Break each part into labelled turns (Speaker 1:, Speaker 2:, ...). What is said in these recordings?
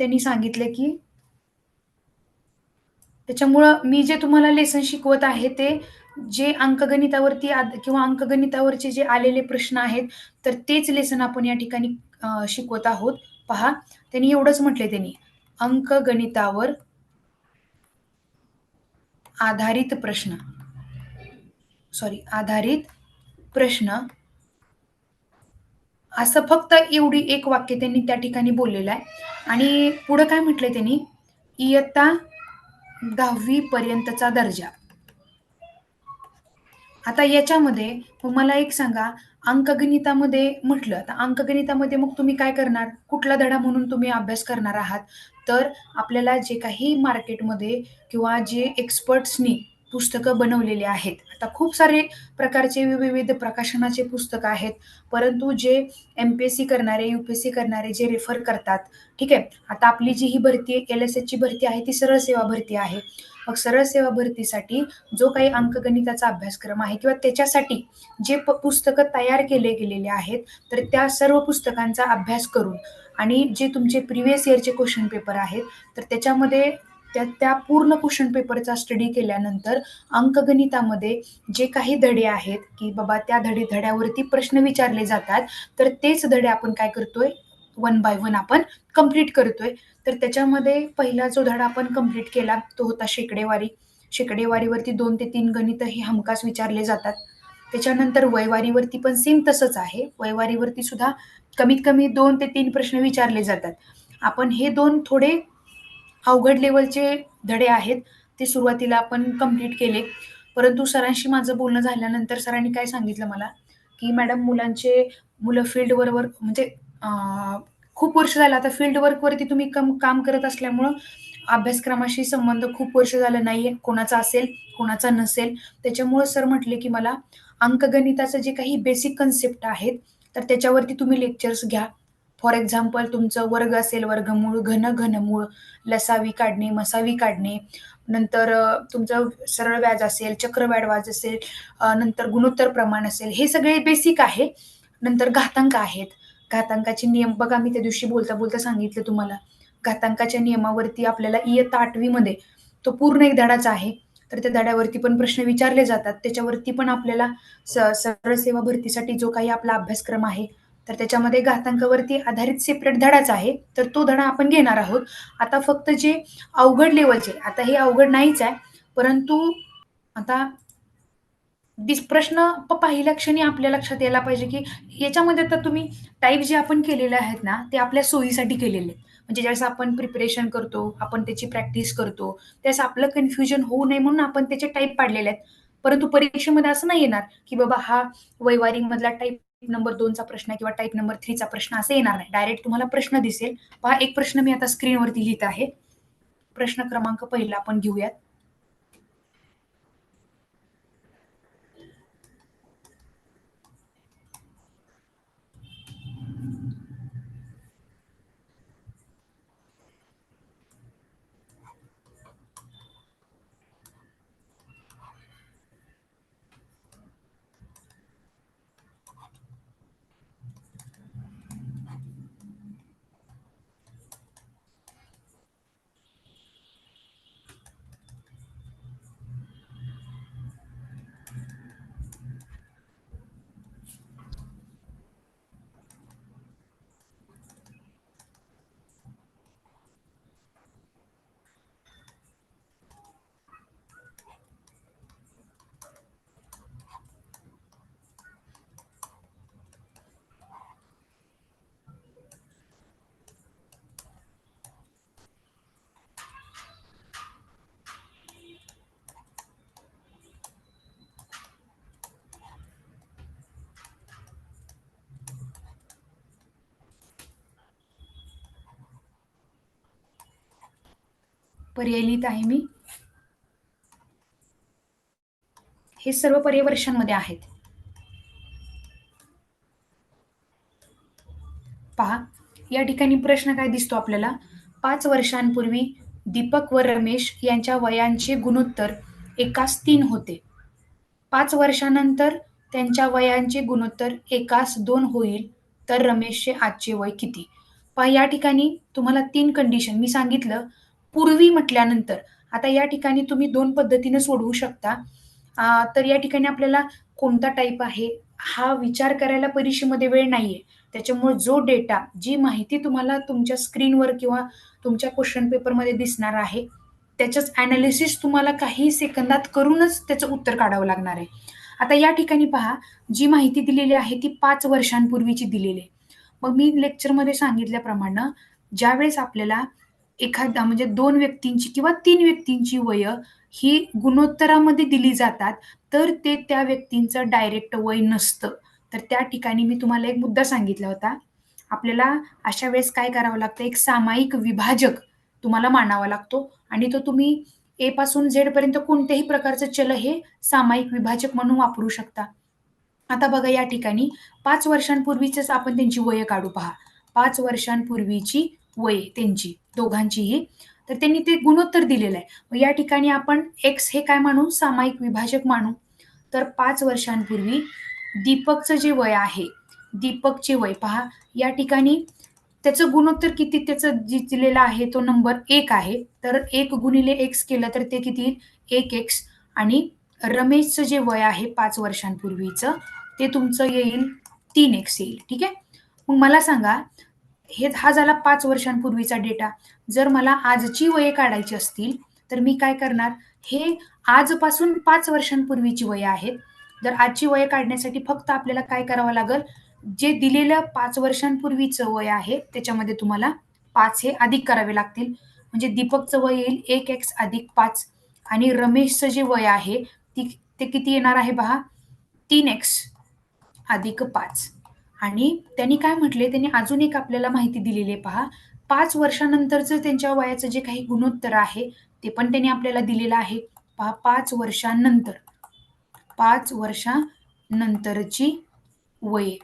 Speaker 1: त्यांनी सांगितलं की त्याच्यामुळं मी जे तुम्हाला लेसन शिकवत आहे ते जे अंकगणितावरती किंवा अंकगणितावरचे जे आलेले प्रश्न आहेत, तर तेच लेसन आपण या ठिकाणी शिकवत आहोत. पहा, त्यांनी एवढंच म्हटले त्यांनी, अंकगणितावर आधारित प्रश्न सॉरी आधारित प्रश्न असं फक्त एवढी एक वाक्य त्यांनी त्या ठिकाणी बोललेलं आहे आणि पुढं काय म्हटलंय त्यांनी, इयत्ता 10वी पर्यंतचा दर्जा. आता याच्यामध्ये मला एक सांगा, अंकगणितामध्ये म्हटलं, तर अंकगणितामध्ये मग तुम्ही काय करणार? कुठला धडा म्हणून तुम्ही अभ्यास करणार आहात? तर आपल्याला जे काही मार्केटमध्ये किंवा जे एक्सपर्ट्सनी पुस्तकं बनवलेली आहेत. आता खूप सारे प्रकारचे विविध प्रकाशनाचे पुस्तकं आहेत. परंतु जे एम-पी-एस-सी करणारे, यू-पी-एस-सी करणारे जे रेफर करतात, ठीक आहे. आता आपली जी ही भरती आहे, एल-एस-एसची भरती आहे, ती सरळ सेवा भरती आहे. मग सरळ सेवा भरतीसाठी जो काही अंकगणिताचा अभ्यासक्रम आहे किंवा त्याच्यासाठी जे प पुस्तकं तयार केले गेलेले आहेत, तर त्या सर्व पुस्तकांचा अभ्यास करून आणि जे तुमचे प्रिव्हियस इयरचे क्वेश्चन पेपर आहेत, तर त्याच्यामध्ये त्या त्या पूर्ण क्वेश्चन पेपरचा स्टडी केल्यानंतर अंकगणितामध्ये जे काही धडे आहेत, की बाबा त्या धडे धड्यावरती प्रश्न विचारले जातात, तर तेच धडे आपण काय करतोय, वन बाय वन आपण कंप्लीट करतोय. तर त्याच्यामध्ये पहिला जो धडा आपण कंप्लीट केला, तो होता शेकडेवारी. शेकडेवारीवरती दोन ते तीन गणितं हे हमखास विचारले जातात. त्याच्यानंतर वयवारीवरती पण सेम तसंच आहे. वयवारीवरती सुद्धा कमीत कमी दोन ते तीन प्रश्न विचारले जातात. आपण हे दोन थोडे अवघड लेवलचे धडे आहेत, ते सुरुवातीला आपण कंप्लीट केले. परंतु सरांशी माझं बोलणं झाल्यानंतर सरांनी काय सांगितलं मला, की "मॅडम मुलांचे मुलं फील्ड वर म्हणजे खूप वर्ष झालं आता फील्ड वर्कवरती तुम्ही कम काम करत असल्यामुळं अभ्यासक्रमाशी संबंध खूप वर्ष झालं नाही आहे कोणाचा असेल, कोणाचा नसेल. त्याच्यामुळं सर म्हटले, की मला अंकगणिताचं जे काही बेसिक कन्सेप्ट आहेत, तर त्याच्यावरती तुम्ही लेक्चर्स घ्या. फॉर एक्झाम्पल तुमचं वर्ग असेल, वर्गमूळ, घन, घनमूळ, लसावी काढणे, मसावी काढणे, नंतर तुमचं सरळ व्याज असेल, चक्रव्याड व्याज असेल, नंतर गुणोत्तर प्रमाण असेल, हे सगळे बेसिक आहे. नंतर घातांक आहेत. घातांकाचे नियम बघा मी त्या दिवशी बोलता-बोलता सांगितलं तुम्हाला. घातांकाच्या नियमावरती आपल्याला इयत्ता आठवीमध्ये तो पूर्ण एक धडाच आहे. तर त्या धड्यावरती पण प्रश्न विचारले जातात. त्याच्यावरती पण आपल्याला स सरळ सेवा भरतीसाठी जो काही आपला अभ्यासक्रम आहे, तर त्याच्यामध्ये घातांकावरती आधारित सेपरेट धडाच आहे. तर तो धडा आपण घेणार आहोत. आता फक्त जे अवघड लेवलचे आता हे अवघड नाहीच आहे. परंतु आता दिस प्रश्न पहिल्या क्षणी आपल्या लक्षात यायला पाहिजे, की याच्यामध्ये तर तुम्ही टाईप जे आपण केलेले आहेत ना, ते आपल्या सोयीसाठी केलेले आहेत. म्हणजे ज्यावेळेस आपण प्रिपरेशन करतो, आपण त्याची प्रॅक्टिस करतो, त्यावेळेस आपलं कन्फ्युजन होऊ नये म्हणून आपण त्याचे टाईप पाडलेले आहेत. परंतु परीक्षेमध्ये असं नाही येणार, की बाबा हा वैवारिंगमधला टाईप नंबर दोनचा प्रश्न किंवा टाईप नंबर थ्रीचा प्रश्न असं येणार नाही. डायरेक्ट तुम्हाला प्रश्न दिसेल. पहा एक प्रश्न मी आता स्क्रीनवरती लिहित आहे. प्रश्न क्रमांक पहिला आपण घेऊयात. पर्याय लिहित आहे मी. हे सर्व पर्याय वर्षांमध्ये आहेत. पहा, या ठिकाणी प्रश्न काय दिसतो आपल्याला, पाच वर्षांपूर्वी दीपक व रमेश यांच्या वयांचे गुणोत्तर एकास तीन होते. पाच वर्षानंतर त्यांच्या वयांचे गुणोत्तर एकास दोन होईल, तर रमेशचे आजचे वय किती? पहा या ठिकाणी तुम्हाला तीन कंडिशन मी सांगितलं पूर्वी म्हटल्यानंतर आता या ठिकाणी तुम्ही दोन पद्धतीने सोडवू शकता. तर या ठिकाणी आपल्याला कोणता टाईप आहे हा विचार करायला परीक्षेमध्ये वेळ नाहीये. त्याच्यामुळे जो डेटा, जी माहिती तुम्हाला तुमच्या स्क्रीनवर किंवा तुमच्या क्वेश्चन पेपरमध्ये दिसणार आहे, त्याच्याच ॲनालिसिस तुम्हाला काही सेकंदात करूनच त्याचं उत्तर काढावं लागणार आहे. आता या ठिकाणी पहा, जी माहिती दिलेली आहे ती पाच वर्षांपूर्वीची दिलेली आहे. मग मी लेक्चरमध्ये सांगितल्याप्रमाणे ज्यावेळेस आपल्याला एखादा म्हणजे दोन व्यक्तींची किंवा तीन व्यक्तींची वयं ही गुणोत्तरामध्ये दिली जातात, तर ते त्या व्यक्तींचं डायरेक्ट वय नसतं. तर त्या ठिकाणी मी तुम्हाला एक मुद्दा सांगितला होता. आपल्याला अशा वेळेस काय करावं लागतं, एक सामायिक विभाजक तुम्हाला मानावा लागतो आणि तो तुम्ही ए पासून झेडपर्यंत कोणत्याही प्रकारचं चल हे सामायिक विभाजक म्हणून वापरू शकता. आता बघा या ठिकाणी 5 वर्षांपूर्वीचीच आपण त्यांची वय काढू पहा. पाच वर्षांपूर्वीची वय त्यांची दोघांचीही. तर त्यांनी ते गुणोत्तर दिलेलं आहे. मग या ठिकाणी आपण एक्स हे काय मानू? सामायिक विभाजक मानू. तर पाच वर्षांपूर्वी दीपकचं जे वय आहे, दीपकचे वय पहा या ठिकाणी त्याचं गुणोत्तर किती त्याचं जे आहे तो नंबर एक आहे. तर एक गुणिले एक्स केलं तर ते किती एक एक्स आणि रमेशचं जे वय आहे पाच वर्षांपूर्वीचं ते तुमचं येईल तीन एक्स येईल. ठीक आहे. मग मला सांगा हे हा झाला पाच वर्षांपूर्वीचा डेटा. जर मला आजची वये काढायची असतील, तर मी काय करणार? हे आजपासून पाच वर्षांपूर्वीची वय आहेत. तर आजची वय काढण्यासाठी फक्त आपल्याला काय करावं लागेल? जे दिलेलं पाच वर्षांपूर्वीचं वय आहे, त्याच्यामध्ये तुम्हाला पाच हे अधिक करावे लागतील. म्हणजे दीपकचं वय येईल एक एक्स अधिक पाच आणि रमेशचं जे वय आहे ती ते किती येणार आहे पहा? तीन एक्स अधिक पाच आणि त्यांनी काय म्हटले, त्यांनी अजून एक आपल्याला माहिती दिलेली आहे पहा. पाच वर्षानंतरचं त्यांच्या वयाचं जे काही गुणोत्तर आहे, ते पण त्यांनी आपल्याला दिलेलं आहे. पहा पाच वर्षांनंतर, पाच वर्षानंतरची वये.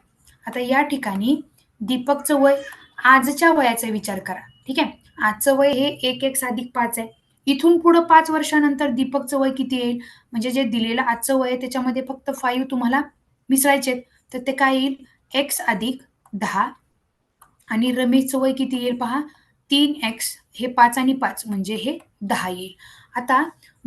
Speaker 1: आता या ठिकाणी दीपकचं वय आजच्या वयाचा विचार करा. ठीक आहे. आजचं वय हे एक एक साधिक पाच आहे. इथून पुढं पाच वर्षानंतर दीपकचं वय किती येईल? म्हणजे जे दिलेलं आजचं वय आहे त्याच्यामध्ये फक्त फाईव्ह तुम्हाला मिसळायचे आहेत. तर ते काय येईल? एक्स अधिक दहा आणि रमेशचं वय किती येईल पहा? तीन एक्स हे पाच आणि पाच म्हणजे हे दहा येईल. आता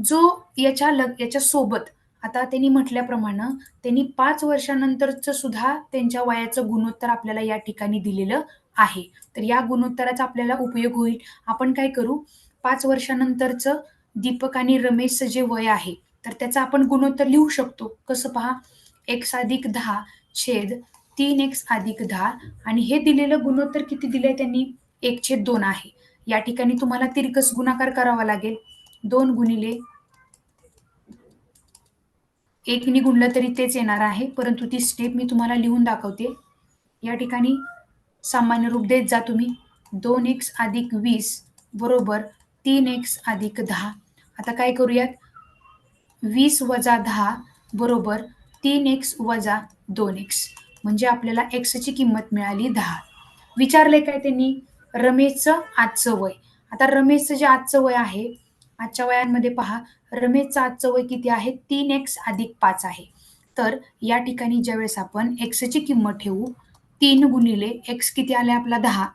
Speaker 1: जो याच्या लग याच्या सोबत आता त्यांनी म्हटल्याप्रमाणे त्यांनी पाच वर्षानंतरचं सुद्धा त्यांच्या वयाचं गुणोत्तर आपल्याला या ठिकाणी दिलेलं आहे. तर या गुणोत्तराचा आपल्याला उपयोग होईल. आपण काय करू? पाच वर्षानंतरचं दीपक आणि रमेशचं जे वय आहे, तर त्याचं आपण गुणोत्तर लिहू शकतो. कसं पहा? एक्स अधिक दहा छेद तीन एक्स अधिक दहा आणि हे दिलेलं गुणोत्तर किती दिलंय त्यांनी? 1/2 आहे. या ठिकाणी तुम्हाला तिरकस गुणाकार करावा लागेल. दोन गुणिले 1 गुणलं तरी तेच येणार आहे. परंतु ती स्टेप मी तुम्हाला लिहून दाखवते. या ठिकाणी सामान्य रूप देत जा तुम्ही. दोन एक्स अधिक वीस बरोबर तीन एक्स अधिक दहा आता काय करूयात? वीस वजा दहा बरोबर तीन एक्स वजा दोन एक्स म्हणजे आपल्याला एक्सची किंमत मिळाली दहा विचारले काय त्यांनी? रमेशचं आजचं वय. आता रमेशचं जे आजचं वय आहे, आजच्या वयांमध्ये पहा रमेशचं आजचं वय किती आहे? तीन एक्स अधिक पाच आहे. तर या ठिकाणी ज्यावेळेस आपण एक्सची किंमत ठेवू तीन गुणिले एक्स किती आले आपला दहा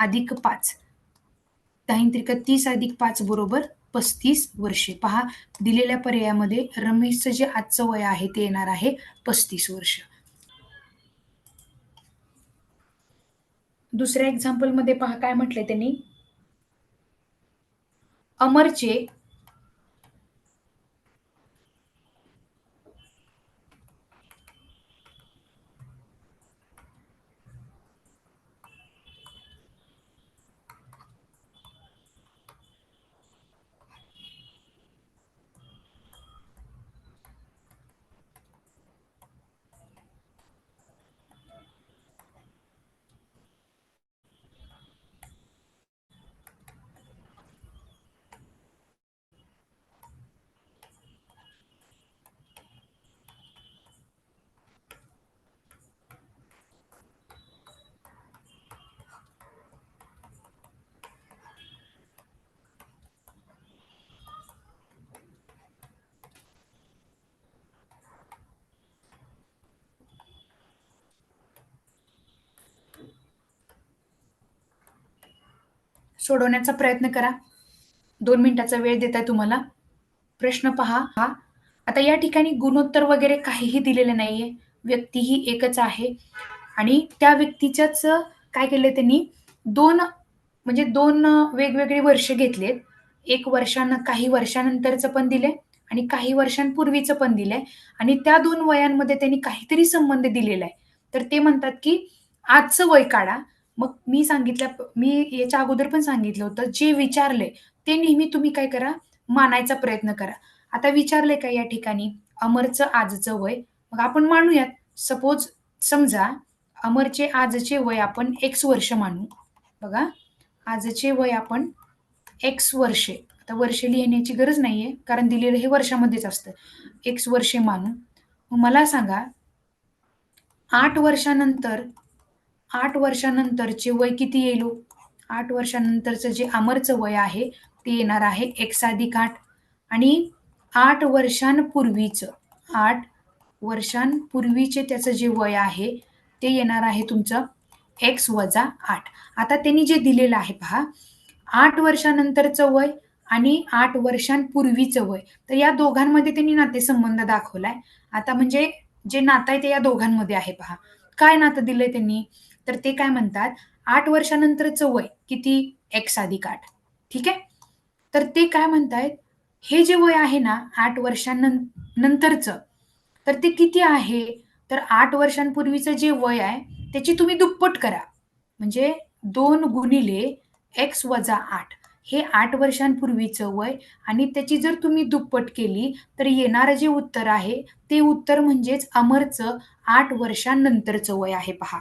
Speaker 1: अधिक 5. 10 त्रिक तीस अधिक पाच बरोबर 35 वर्षे. पहा दिलेल्या पर्यायामध्ये रमेशचं जे आजचं वय आहे ते येणार आहे 35 वर्ष. दुसऱ्या एक्झाम्पलमध्ये पहा काय म्हटलंय त्यांनी? अमरचे सोडवण्याचा प्रयत्न करा. दोन मिनिटाचा वेळ देताय तुम्हाला. प्रश्न पहा हा. आता या ठिकाणी गुणोत्तर वगैरे काहीही दिलेलं नाहीये. व्यक्ती ही एकच आहे आणि त्या व्यक्तीच्याच काय केलंय त्यांनी दोन म्हणजे दोन वेगवेगळे वर्ष घेतलेत. 1 वर्षानं काही वर्षानंतरचं पण दिले आणि काही वर्षांपूर्वीचं पण दिलंय आणि त्या दोन वयांमध्ये त्यांनी काहीतरी संबंध दिलेला आहे. तर ते म्हणतात, की आजचं वय काढा. मग मी सांगितल्या मी याच्या अगोदर पण सांगितलं होतं, जे विचारलंय ते नेहमी तुम्ही काय करा, मानायचा प्रयत्न करा. आता विचारले का या ठिकाणी अमरचं आजचं वय? मग आपण मानूयात. सपोज समजा अमरचे आजचे वय आपण एक्स वर्ष मानू. बघा, आजचे वय आपण एक्स वर्षे. आता वर्षे लिहिण्याची गरज नाहीये, कारण दिलेलं हे वर्षामध्येच असतं. एक्स वर्षे मानू. मला सांगा आठ वर्षानंतर आठ वर्षानंतरचे वय किती येईल हो? आठ वर्षानंतरचं जे अमरचं वय आहे, ते येणार आहे एक्स अधिक 8 आणि आठ वर्षांपूर्वीचं आठ वर्षांपूर्वीचे त्याचं जे वय आहे, ते येणार आहे तुमचं एक्स वजा आठ आता त्यांनी जे दिलेलं आहे पहा, आठ वर्षानंतरचं वय आणि आठ वर्षांपूर्वीचं वय. तर या दोघांमध्ये त्यांनी नातेसंबंध दाखवलाय. आता म्हणजे जे नातं आहे ते या दोघांमध्ये आहे पहा. काय नातं दिलंय त्यांनी? तर ते काय म्हणतात, आठ वर्षानंतरचं वय किती? एक्स अधिक आठ ठीक आहे? तर ते काय म्हणतायत, हे जे वय आहे ना आठ वर्षांनंतरचं तर ते किती आहे? तर आठ वर्षांपूर्वीचं जे वय आहे, त्याची तुम्ही दुप्पट करा. म्हणजे दोन गुणिले एक्स वजा आठ हे आठ वर्षांपूर्वीचं वय आणि त्याची जर तुम्ही दुप्पट केली, तर येणारं जे उत्तर आहे, ते उत्तर म्हणजेच अमरचं आठ वर्षांनंतरचं वय आहे पहा.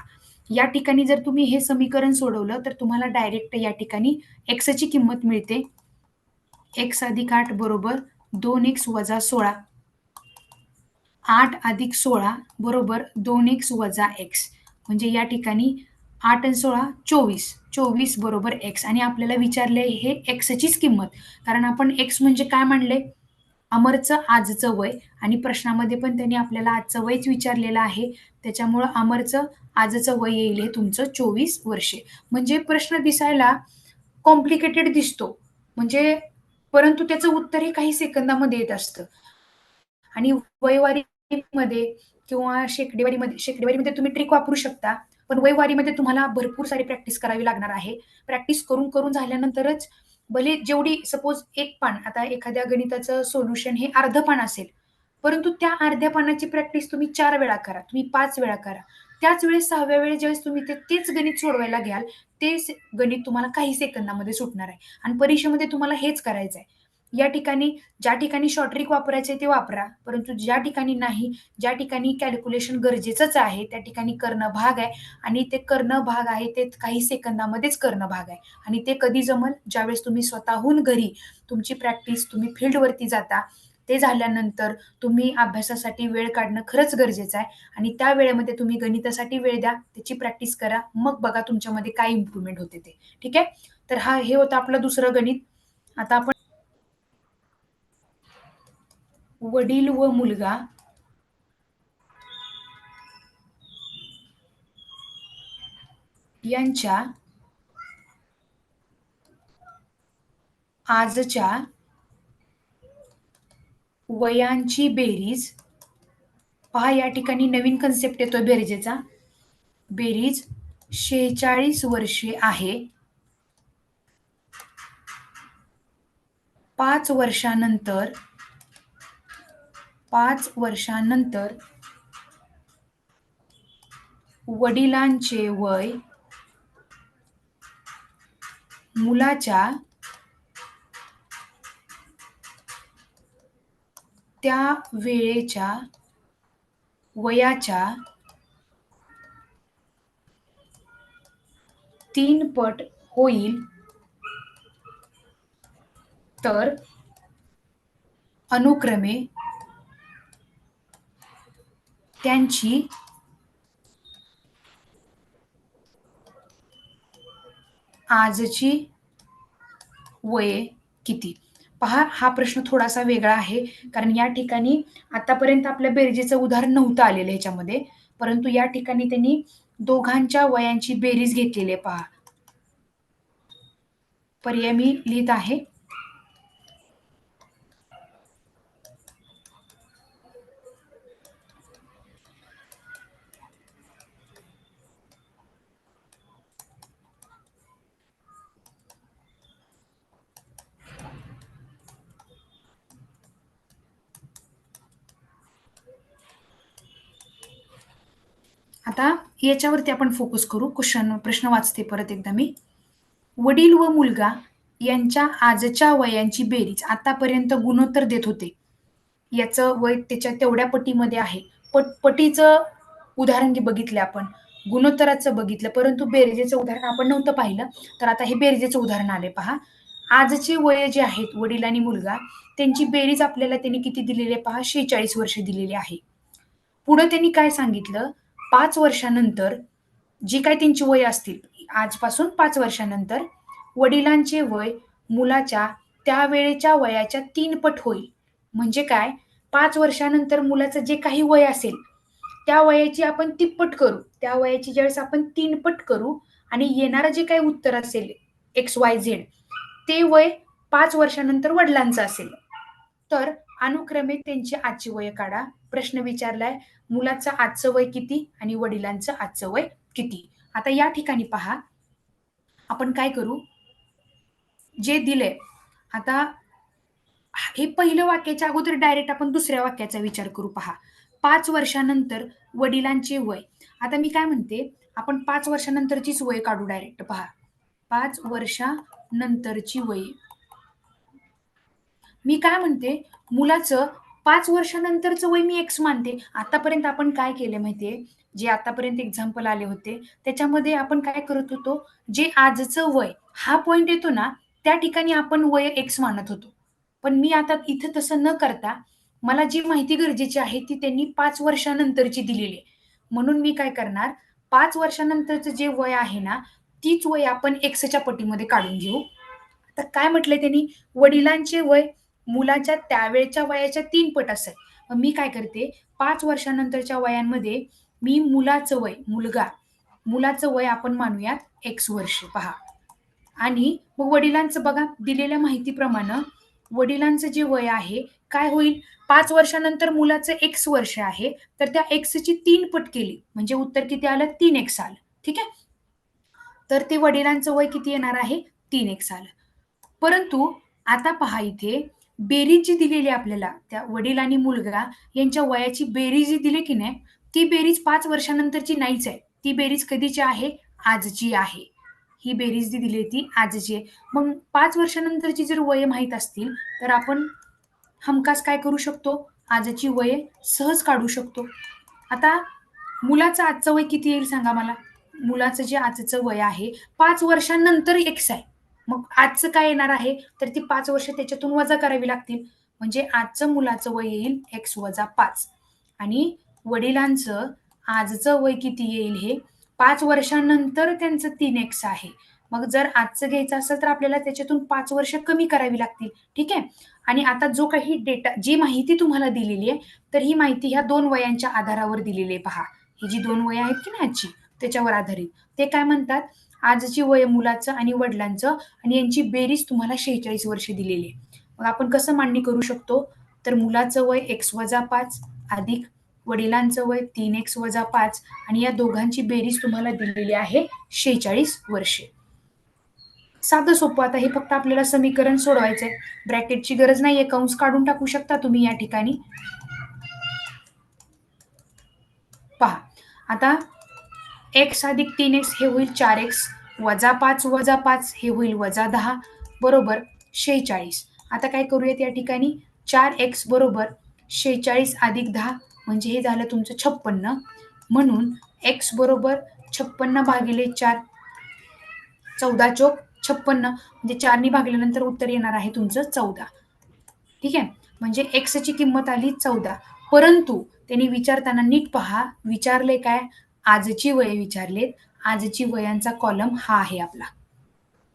Speaker 1: या ठिकाणी जर तुम्ही हे समीकरण सोडवलं, तर तुम्हाला डायरेक्ट या ठिकाणी एक्सची किंमत मिळते. एक्स अधिक आठ बरोबर दोन एक्स वजा 16. 8 अधिक 16 बरोबर दोन एक्स वजा एक्स म्हणजे या ठिकाणी आठ आणि 16 24. 24 बरोबर एक्स आणि आपल्याला विचारले हे एक्सचीच किंमत. कारण आपण एक्स म्हणजे काय म्हणले अमरचं आजचं वय आणि प्रश्नामध्ये पण त्यांनी आपल्याला आजचं वयच विचारलेलं आहे. त्याच्यामुळं अमरचं आजचं वय येईल हे तुमचं 24 वर्षे. म्हणजे प्रश्न दिसायला कॉम्प्लिकेटेड दिसतो. म्हणजे परंतु त्याचं उत्तर हे काही सेकंदामध्ये येत असतं. आणि वयवारीमध्ये किंवा शेकडेवारीमध्ये शेकडेवारीमध्ये तुम्ही ट्रिक वापरू शकता. पण वयवारीमध्ये तुम्हाला भरपूर सारी प्रॅक्टिस करावी लागणार आहे. प्रॅक्टिस करून, करून झाल्यानंतरच भले जेवढी सपोज एक पान आता एखाद्या गणिताचं सोल्युशन हे अर्ध पान असेल, परंतु त्या अर्ध्या पानाची प्रॅक्टिस तुम्ही चार वेळा करा, तुम्ही पाच वेळा करा. त्याच वेळेस सहाव्या वेळेस ज्यावेळेस तुम्ही ते तेच गणित सोडवायला घ्याल, तेच गणित तुम्हाला काही सेकंदामध्ये सुटणार आहे आणि परीक्षेमध्ये तुम्हाला हेच करायचं आहे. या ठिकाणी ज्या ठिकाणी शॉर्ट्रिक वापरायचे ते वापरा. परंतु ज्या ठिकाणी नाही, ज्या ठिकाणी कॅल्क्युलेशन गरजेचंच आहे, त्या ठिकाणी करणं भाग आहे आणि ते करणं भाग आहे, ते काही सेकंदामध्येच करणं भाग आहे आणि ते कधी जमल? ज्यावेळेस तुम्ही स्वतःहून घरी तुमची प्रॅक्टिस तुम्ही फील्डवरती जाता. ते झाल्यानंतर तुम्ही अभ्यासासाठी वेळ काढणं खरंच गरजेचं आहे आणि त्या वेळेमध्ये तुम्ही गणितासाठी वेळ द्या, त्याची प्रॅक्टिस करा. मग बघा तुमच्यामध्ये काय इम्प्रूव्हमेंट होते ते. ठीक आहे? तर हा हे होतं आपलं दुसरं गणित. आता आपण वडील व मुलगा यांच्या आजच्या वयांची बेरीज पहा या ठिकाणी नवीन कन्सेप्ट येतोय बेरजेचा. बेरीज 46 वर्षे आहे. पाच वर्षानंतर पाच वर्षानंतर वडिलांचे वय मुलाच्या त्या वेळेच्या वयाच्या तीन पट होईल तर अनुक्रमे त्यांची आजची वये किती? पहा हा प्रश्न थोडासा वेगळा आहे. कारण या ठिकाणी आतापर्यंत आपल्या बेरजेचं उदाहरण नव्हतं आलेलं ह्याच्यामध्ये. परंतु या ठिकाणी त्यांनी दोघांच्या वयांची बेरीज घेतलेली आहे पहा. पर्याय मी लिहित आहे आता याच्यावरती आपण फोकस करू. क्वेश्चन प्रश्न वाचते परत एकदा मी. वडील व मुलगा यांच्या आजच्या वयांची बेरीज आतापर्यंत गुणोत्तर देत होते. याचं वय त्याच्या तेवढ्या पटीमध्ये आहे. पट पटीचं उदाहरण जे बघितलं आपण. गुणोत्तराचं बघितलं. परंतु बेरजेचं उदाहरण आपण नव्हतं पाहिलं. तर आता हे बेरजेचं उदाहरण आले पहा. आजचे वय जे आहेत वडील आणि मुलगा त्यांची बेरीज आपल्याला त्यांनी किती दिलेली आहे पहा? शेहेचाळीस वर्ष दिलेली आहे. पुढे त्यांनी काय सांगितलं? पाच वर्षानंतर जी काय त्यांची वय असतील आजपासून पाच वर्षानंतर वडिलांचे वय मुलाच्या त्यावेळेच्या वयाच्या तीन पट होईल. म्हणजे काय? पाच वर्षानंतर मुलाचं जे काही वय असेल त्या वयाची आपण तिप्पट करू. त्या वयाची ज्यावेळेस आपण तीन पट करू आणि येणारं जे काही उत्तर असेल एक्स वाय झेड ते वय पाच वर्षानंतर वडिलांचं असेल. तर अनुक्रमे त्यांची आजची वय काढा. प्रश्न विचारलाय मुलाचं आजचं वय किती आणि वडिलांचं आजचं वय किती? आता या ठिकाणी पहा. आपण काय करू? जे दिले आता हे पहिलं वाक्याच्या अगोदर डायरेक्ट आपण दुसऱ्या वाक्याचा विचार करू पहा. पाच वर्षानंतर वडिलांचे वय. आता मी काय म्हणते? आपण पाच वर्षानंतरचीच वय काढू डायरेक्ट पहा. पाच वर्षानंतरची वय. मी काय म्हणते? मुलाचं पाच वर्षानंतरचं वय मी एक्स मानते. आतापर्यंत आपण काय केलं माहितीये? जे आतापर्यंत एक्झाम्पल आले होते त्याच्यामध्ये आपण काय करत होतो? जे आजचं वय हा पॉइंट येतो ना त्या ठिकाणी आपण वय एक्स मानत होतो. पण मी आता इथं तसं न करता मला जी माहिती गरजेची आहे ती त्यांनी पाच वर्षानंतरची दिलेली आहे. म्हणून मी काय करणार? पाच वर्षानंतरचं जे वय आहे ना तीच वय आपण एक्सच्या पटीमध्ये काढून घेऊ. आता काय म्हटलंय त्यांनी? वडिलांचे वय मुलाच्या त्यावेळच्या वयाच्या तीन पट असेल मग मी काय करते? पाच वर्षानंतरच्या वयांमध्ये मी मुलाचं वय मुलगा मुलाचं वय आपण मानूयात एक्स वर्ष. पहा. आणि मग वडिलांचं बघा दिलेल्या माहितीप्रमाणे वडिलांचं जे वय आहे काय होईल? पाच वर्षानंतर मुलाचं एक्स वर्ष आहे तर त्या एक्सची तीन पट केली. म्हणजे उत्तर किती आलं? तीन एक्स आलं. ठीक आहे? तर ते वडिलांचं वय किती येणार आहे? तीन एक्स आलं. परंतु आता पहा इथे बेरीज जी दिलेली आपल्याला त्या वडील आणि मुलगा यांच्या वयाची बेरीज जी दिली की नाही ती बेरीज पाच वर्षानंतरची नाहीच आहे. ती बेरीज कधीची आहे? आजची आहे. ही बेरीज जी दिली ती आजची आहे. मग पाच वर्षानंतरची जर वय माहीत असतील तर आपण हमखास काय करू शकतो? आजची वय सहज काढू शकतो. आता मुलाचं आजचं वय किती येईल सांगा मला? मुलाचं जे आजचं वय आहे पाच वर्षांनंतर एक्स आहे. मग आजचं काय येणार आहे? तर ती पाच वर्ष त्याच्यातून वजा करावी लागतील. म्हणजे आजचं मुलाचं वय येईल एक्स वजा पाच. आणि वडिलांचं आजचं वय किती येईल हे पाच वर्षांनंतर त्यांचं तीन एक्स आहे. मग जर आजचं घ्यायचं असेल तर आपल्याला त्याच्यातून पाच वर्ष कमी करावी लागतील. ठीक आहे? आणि आता जो काही डेटा जी माहिती तुम्हाला दिलेली आहे तर ही माहिती ह्या दोन वयांच्या आधारावर दिलेली आहे. पहा ही जी दोन वय आहेत की ना आजची? त्याच्यावर आधारित. ते काय म्हणतात? आजची वय मुलाचं आणि वडिलांचं आणि यांची बेरीज तुम्हाला शेहेचाळीस वर्ष दिलेली आहे. मग आपण कसं मांडणी करू शकतो? तर मुलाचं वय एक्स वजा पाच अधिक वडिलांचं वय तीन एक्स वजा पाच आणि या दोघांची बेरीज तुम्हाला दिलेली आहे शेहेचाळीस वर्षे. साधं सोपं. आता हे फक्त आपल्याला समीकरण सोडवायचंय. ब्रॅकेटची गरज नाहीये. कंस काढून टाकू शकता तुम्ही या ठिकाणी. पहा. आता एक्स अधिक तीन एक्स हे होईल चार एक्स वजा पाच वजा पाच हे होईल वजा दहा बरोबर शेहेचाळीस. आता काय करूयात या ठिकाणी? चार एक्स बरोबर शेहेचाळीस अधिक दहा म्हणजे हे झालं तुमचं छप्पन्न. म्हणून एक्स बरोबर छप्पन्न भागिले चार चौदा चोक छप्पन्न. म्हणजे चारनी भागल्यानंतर उत्तर येणार आहे तुमचं चौदा. ठीक आहे? म्हणजे एक्सची किंमत आली चौदा. परंतु त्यांनी विचारताना नीट पहा विचारले काय? आजची वय विचारलेत. आजची वयांचा कॉलम हा आहे आपला.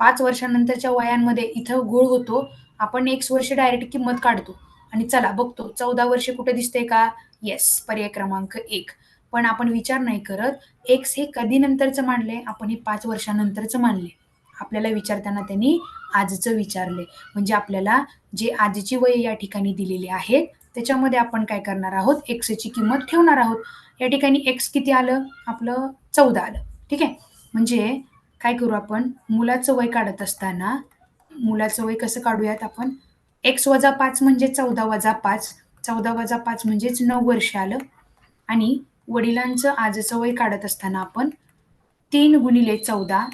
Speaker 1: पाच वर्षानंतरच्या वयांमध्ये इथं घोळ होतो. आपण एक वर्ष डायरेक्ट किंमत काढतो. आणि चला बघतो. चौदा वर्ष कुठे दिसते का? येस पर्याय क्रमांक एक. पण आपण विचार नाही करत. एक्स हे कधी नंतरचं मांडले आपण हे पाच वर्षानंतरचं मानले आपल्याला विचारताना त्यांनी आजचं विचारले म्हणजे आपल्याला जे आजची वय या ठिकाणी दिलेली आहेत त्याच्यामध्ये आपण काय करणार आहोत? एक्सची किंमत ठेवणार आहोत. या ठिकाणी एक्स किती आलं? आपलं चौदा आलं. ठीक आहे? म्हणजे काय करू आपण? मुलाचं वय काढत असताना मुलाचं वय कसं काढूयात आपण? एक्स वजा पाच म्हणजे चौदा वजा पाच. चौदा वजा पाच म्हणजेच नऊ वर्ष आलं. आणि वडिलांचं आजचं वय काढत असताना आपण तीन गुणिले चौदा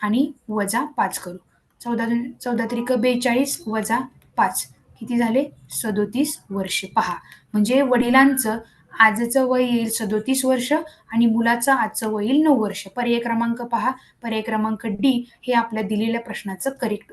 Speaker 1: आणि वजा पाच करू. चौदा चौदा त्रिक बेचाळीस वजा पाच. किती झाले? सदोतीस वर्षे. पहा म्हणजे वडिलांचं आजचं वय येईल सदोतीस वर्ष आणि मुलाचं आजचं वय येईल नऊ वर्ष. पर्याय क्रमांक पहा. पर्याय क्रमांक डी हे आपल्या दिलेल्या प्रश्नाचं करेक्ट